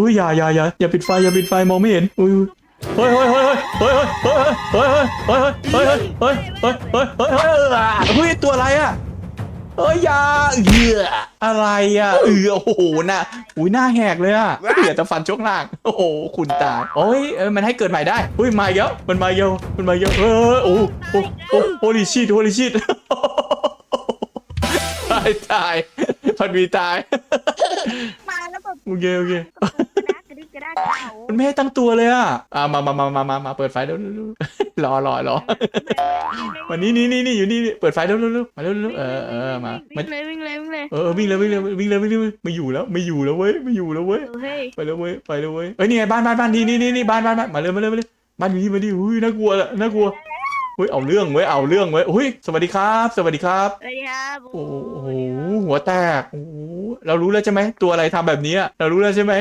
อุ้ยอย่าอย่าอย่าอย่าปิดไฟอย่าปิดไฟมองไม่เห็นอุ้ยเฮ้ยเฮ้ยเฮ้ยเฮ้ยเฮ้ยเฮ้ยเฮ้ยเฮ้ยเฮ้ยเฮ้ยเฮ้ยเฮ้ยเฮ้ยเฮ้ยเฮ้ยเฮ้ยเฮ้ยตัวอะไรอะเอ้ยอย่าเอืออะไรอะเออโอ้โหน่ะอุ้ยหน้าแหกเลยอะเดี๋ยวจะฟันช่วงล่างโอ้โหคุณตายโอ้ยเออมันให้เกิดใหม่ได้อุ้ยมาเยอะมันมาเยอะมันมาเยอะเออโอ้โอ้โอ้โฮลิชิตโฮลิชิตตายตายพันวีตายมาแล้วแบบโอเคโอเคกระดิกกระดากกระเดา มันไม่ให้ตั้งตัวเลยอะอ่ามามามามามามาเปิดไฟเร็วเร็วเร็วรอรอรอวันนี้นี่นี่นี่อยู่นี่นี่เปิดไฟเร็วเร็วเร็วมาเร็วเร็วเออเออมามาวิ่งเลยวิ่งเลยวิ่งเลยเออวิ่งเลยวิ่งเลยวิ่งเลยวิ่งเลยไม่อยู่แล้วไม่อยู่แล้วเว้ยไม่อยู่แล้วเว้ยเฮ้ยไปแล้วเว้ยไปแล้วเว้ยเอ้ยนี่ไงบ้านบ้านบ้านนี่นี่นี่นี่บ้านบ้านบ้านมาเลยมาเลยมาเลยบ้านอยู่นี่มาดิอุ้ยน่ากลัวอะน่ากลัวเฮ้ยเอาเรื่องเว้ยเอาเรื่องเว้ยอุ้ยสวัสดีครับ สวัสดีครับสวัสดีครับโอ้โหหัวแตกโอ้โหเรารู้แล้วใช่ไหมตัวอะไรทำแบบนี้อะเรารู้แล้วใช่ไหม